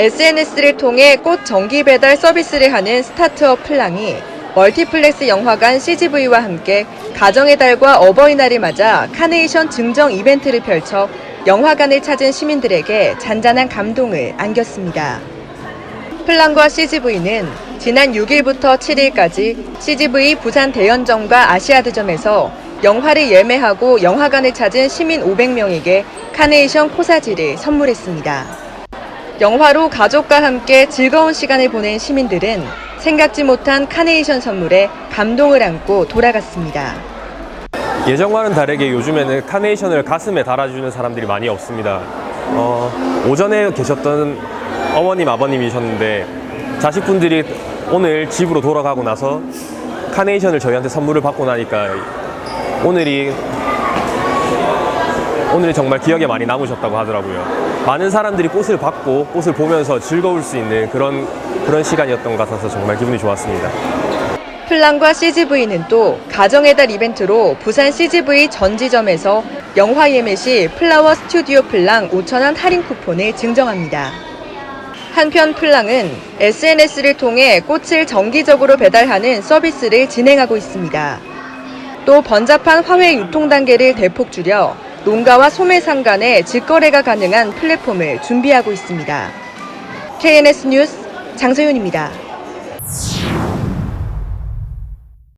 SNS를 통해 꽃 정기 배달 서비스를 하는 스타트업 플랑이 멀티플렉스 영화관 CGV와 함께 가정의 달과 어버이날을 맞아 카네이션 증정 이벤트를 펼쳐 영화관을 찾은 시민들에게 잔잔한 감동을 안겼습니다. 플랑과 CGV는 지난 6일부터 7일까지 CGV 부산 대연점과 아시아드점에서 영화를 예매하고 영화관을 찾은 시민 500명에게 카네이션 코사지를 선물했습니다. 영화로 가족과 함께 즐거운 시간을 보낸 시민들은 생각지 못한 카네이션 선물에 감동을 안고 돌아갔습니다. 예전과는 다르게 요즘에는 카네이션을 가슴에 달아주는 사람들이 많이 없습니다. 어, 오전에 계셨던 어머님, 아버님이셨는데 자식분들이 오늘 집으로 돌아가고 나서 카네이션을 저희한테 선물을 받고 나니까 오늘이 오늘이 정말 기억에 많이 남으셨다고 하더라고요. 많은 사람들이 꽃을 받고 꽃을 보면서 즐거울 수 있는 그런 그런 시간이었던 것 같아서 정말 기분이 좋았습니다. 플랑과 CGV는 또 가정의 달 이벤트로 부산 CGV 전지점에서 영화 예매 시 플라워 스튜디오 플랑 5,000원 할인 쿠폰을 증정합니다. 한편 플랑은 SNS를 통해 꽃을 정기적으로 배달하는 서비스를 진행하고 있습니다. 또 번잡한 화훼 유통 단계를 대폭 줄여 농가와 소매상 간의 직거래가 가능한 플랫폼을 준비하고 있습니다. KNS 뉴스 장서윤입니다.